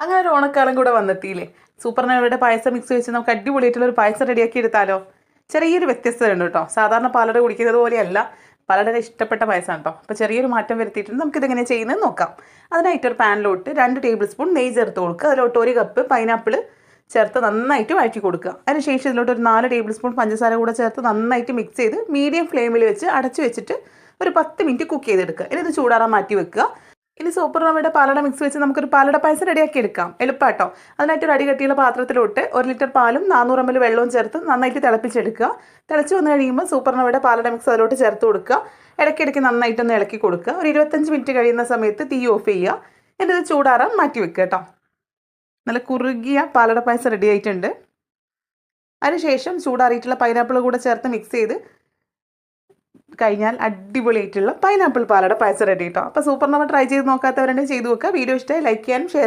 അങ്ങനെ ഒരു ഓണക്കാലം കൂടെ വന്നെത്തിയില്ലേ? സൂപ്പർ നവയുടെ പായസം മിക്സ് വെച്ച് നമുക്ക് അടിപൊളിയായിട്ടുള്ള ഒരു പായസം റെഡിയാക്കി എടുത്താലോ ചെറിയൊരു വ്യത്യസ്തത ഉണ്ട് കേട്ടോ. സാധാരണ പാലട കുടിക്കുന്നത് പോലെയല്ല. പലരുടെ ഇഷ്ടപ്പെട്ട പായസം കേട്ടോ. അപ്പോൾ ചെറിയൊരു മാറ്റം വരുത്തിയിട്ടുണ്ട്. നമുക്ക് എങ്ങനെ ചെയ്യുന്നത് നോക്കാം. അതിനായിട്ട് ഒരു പാനിലോട്ട് രണ്ട് ടേബിൾ സ്പൂൺ നെയ്യ് ചേർത്ത് കൊടുക്കുക. അതിലോട്ട് ഒരു കപ്പ് പൈനാപ്പിൾ ചേർത്ത് നന്നായിട്ട് വഴറ്റി കൊടുക്കുക. അതിനുശേഷം ഇതിലോട്ട് ഒരു നാല് ടേബിൾ സ്പൂൺ പഞ്ചസാര കൂടെ ചേർത്ത് നന്നായിട്ട് മിക്സ് ചെയ്ത് മീഡിയം ഫ്ലെയിമിൽ വെച്ച് അടച്ചു വെച്ചിട്ട് ഒരു പത്ത് മിനിറ്റ് കുക്ക് ചെയ്തെടുക്കുക. ഇനി ഇത് ചൂടാറാൻ മാറ്റി വെക്കുക. ഇനി സൂപ്പർ റവയുടെ പാലട മിക്സ് വെച്ച് നമുക്കൊരു പാലട പായസം റെഡിയാക്കി എടുക്കാം. എളുപ്പാട്ടോ. അതിനായിട്ട് ഒരു അടികട്ടിയുള്ള പാത്രത്തിലോട്ട് ഒരു ലിറ്റർ പാലും നാനൂറ് എം എൽ വെള്ളവും ചേർത്ത് നന്നായിട്ട് തിളപ്പിച്ചെടുക്കുക. തിളച്ച് വന്നു കഴിയുമ്പോൾ സൂപ്പർ റവയുടെ പാലട മിക്സ് അതിലോട്ട് ചേർത്ത് കൊടുക്കുക. ഇടയ്ക്കിടയ്ക്ക് നന്നായിട്ടൊന്ന് ഇളക്കി കൊടുക്കുക. ഒരു ഇരുപത്തഞ്ച് മിനിറ്റ് കഴിയുന്ന സമയത്ത് തീ ഓഫ് ചെയ്യുക. എന്നിട്ട് ചൂടാറാൻ മാറ്റി വെക്കുക കേട്ടോ. നല്ല കുറുകിയ പാലട പായസം റെഡി ആയിട്ടുണ്ട്. അതിനുശേഷം ചൂടാറിയിട്ടുള്ള പൈനാപ്പിൾ കൂടെ ചേർത്ത് മിക്സ് ചെയ്ത് കഴിഞ്ഞാൽ അടിപൊളിയായിട്ടുള്ള പൈനാപ്പിൾ പാലട പായസം റെഡി കേട്ടോ അപ്പോൾ സൂപ്പർ നമ്മൾ ട്രൈ ചെയ്ത് നോക്കാത്തവരുണ്ടെങ്കിൽ ചെയ്ത് നോക്കുക വീഡിയോ ഇഷ്ടമായി ലൈക്ക് ചെയ്യാനും ഷെയർ